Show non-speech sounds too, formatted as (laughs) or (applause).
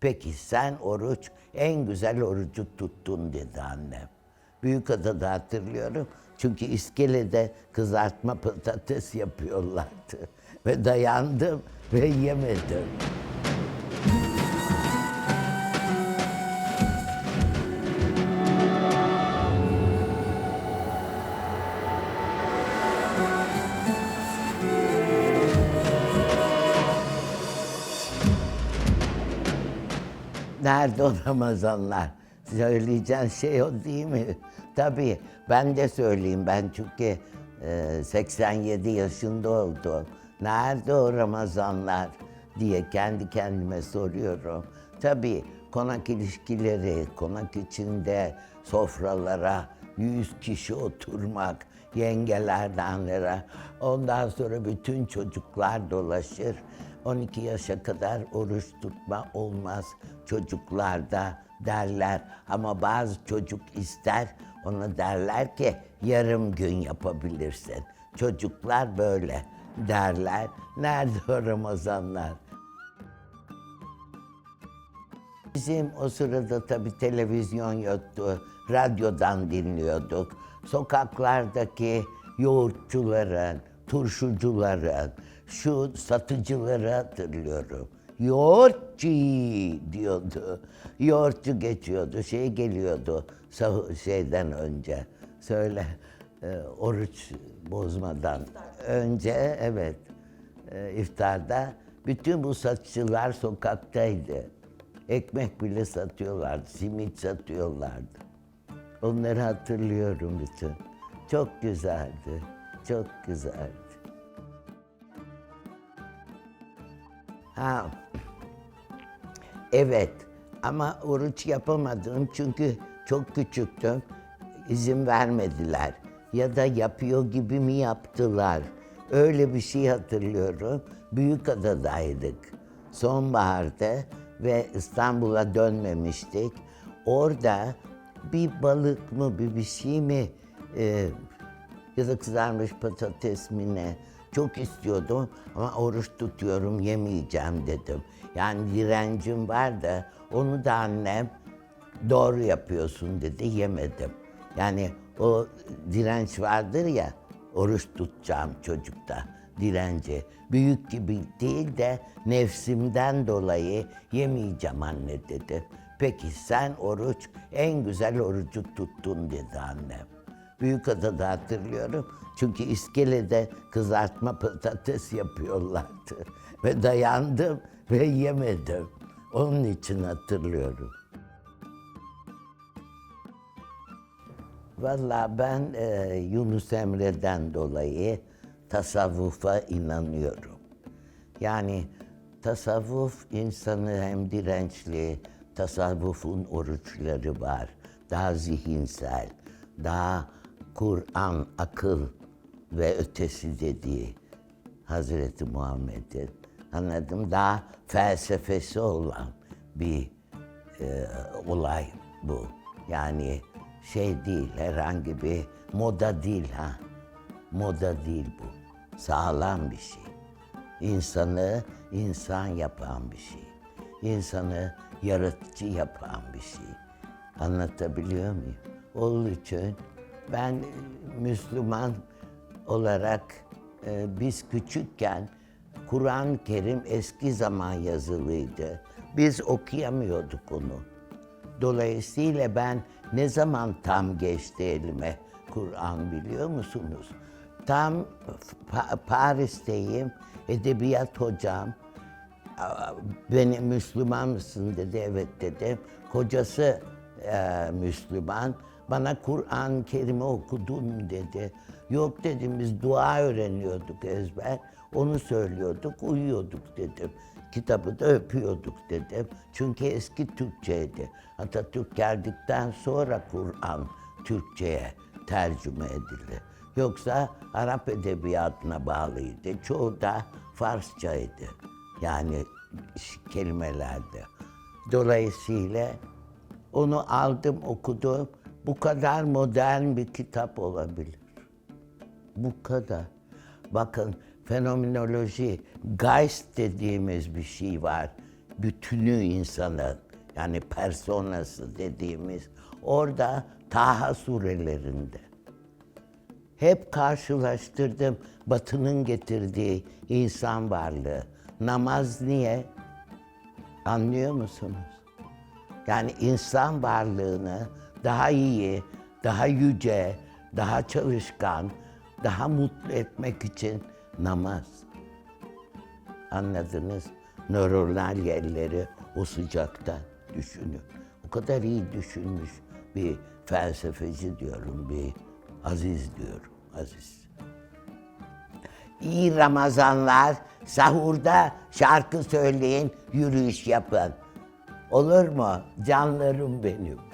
Peki sen oruç en güzel orucu tuttun dedi annem. Büyükada'da hatırlıyorum. Çünkü iskelede kızartma patates yapıyorlardı. (laughs) Ve dayandım ve yemedim. Nerede o Ramazanlar? Söyleyeceğin şey o değil mi? Tabii ben de söyleyeyim ben çünkü e, 87 yaşında oldum. Nerede o Ramazanlar diye kendi kendime soruyorum. Tabii konak ilişkileri, konak içinde sofralara 100 kişi oturmak, yengelerdenlere, ondan sonra bütün çocuklar dolaşır. 12 yaşa kadar oruç tutma olmaz çocuklarda derler. Ama bazı çocuk ister, ona derler ki yarım gün yapabilirsin. Çocuklar böyle derler. Nerede Ramazanlar? Bizim o sırada tabii televizyon yoktu. Radyodan dinliyorduk. Sokaklardaki yoğurtçuların, turşucuların, şu satıcıları hatırlıyorum. Yoğurtçu diyordu. Yoğurtçu geçiyordu, şey geliyordu şeyden önce. Söyle, e, oruç bozmadan önce evet e, iftarda bütün bu satıcılar sokaktaydı. Ekmek bile satıyorlardı, simit satıyorlardı. Onları hatırlıyorum bütün. Çok güzeldi, çok güzeldi. Ha, evet ama oruç yapamadım çünkü çok küçüktüm. İzin vermediler. Ya da yapıyor gibi mi yaptılar? Öyle bir şey hatırlıyorum. Büyükada'daydık. Sonbaharda ve İstanbul'a dönmemiştik. Orada bir balık mı bir bir şey mi e, ya da kızarmış patates mi ne çok istiyordum ama oruç tutuyorum yemeyeceğim dedim. Yani direncim var da onu da annem doğru yapıyorsun dedi yemedim. Yani o direnç vardır ya oruç tutacağım çocukta direnci. Büyük gibi değil de nefsimden dolayı yemeyeceğim anne dedi. Peki sen oruç en güzel orucu tuttun dedi annem. Büyükada'da hatırlıyorum. Çünkü iskelede kızartma patates yapıyorlardı. (laughs) Ve dayandım ve yemedim. Onun için hatırlıyorum. Vallahi ben e, Yunus Emre'den dolayı tasavvufa inanıyorum. Yani tasavvuf insanı hem dirençli, tasavvufun oruçları var. Daha zihinsel, daha Kur'an, akıl ve ötesi dediği Hazreti Muhammed'in anladım daha felsefesi olan bir e, olay bu. Yani şey değil herhangi bir moda değil ha. Moda değil bu. Sağlam bir şey. İnsanı insan yapan bir şey. İnsanı yaratıcı yapan bir şey. Anlatabiliyor muyum? Onun için ben e, Müslüman olarak e, biz küçükken Kur'an-ı Kerim eski zaman yazılıydı. Biz okuyamıyorduk onu. Dolayısıyla ben ne zaman tam geçti elime Kur'an biliyor musunuz? Tam Pa- Paris'teyim, edebiyat hocam. Beni Müslüman mısın dedi, evet dedim. Kocası e, Müslüman. Bana Kur'an-ı Kerim'i okudun dedi. Yok dedim biz dua öğreniyorduk ezber. Onu söylüyorduk, uyuyorduk dedim. Kitabı da öpüyorduk dedim. Çünkü eski Türkçeydi. Atatürk geldikten sonra Kur'an Türkçe'ye tercüme edildi. Yoksa Arap edebiyatına bağlıydı. Çoğu da Farsçaydı. Yani kelimelerde. Dolayısıyla onu aldım, okudum. Bu kadar modern bir kitap olabilir. Bu kadar. Bakın fenomenoloji, Geist dediğimiz bir şey var. bütünü insanın yani personası dediğimiz orada Taha surelerinde. Hep karşılaştırdım Batı'nın getirdiği insan varlığı. Namaz niye? Anlıyor musunuz? Yani insan varlığını daha iyi, daha yüce, daha çalışkan, daha mutlu etmek için namaz. Anladınız? Nöronal yerleri o sıcakta düşünün. O kadar iyi düşünmüş bir felsefeci diyorum, bir aziz diyorum, aziz. İyi Ramazanlar, sahurda şarkı söyleyin, yürüyüş yapın. Olur mu? Canlarım benim.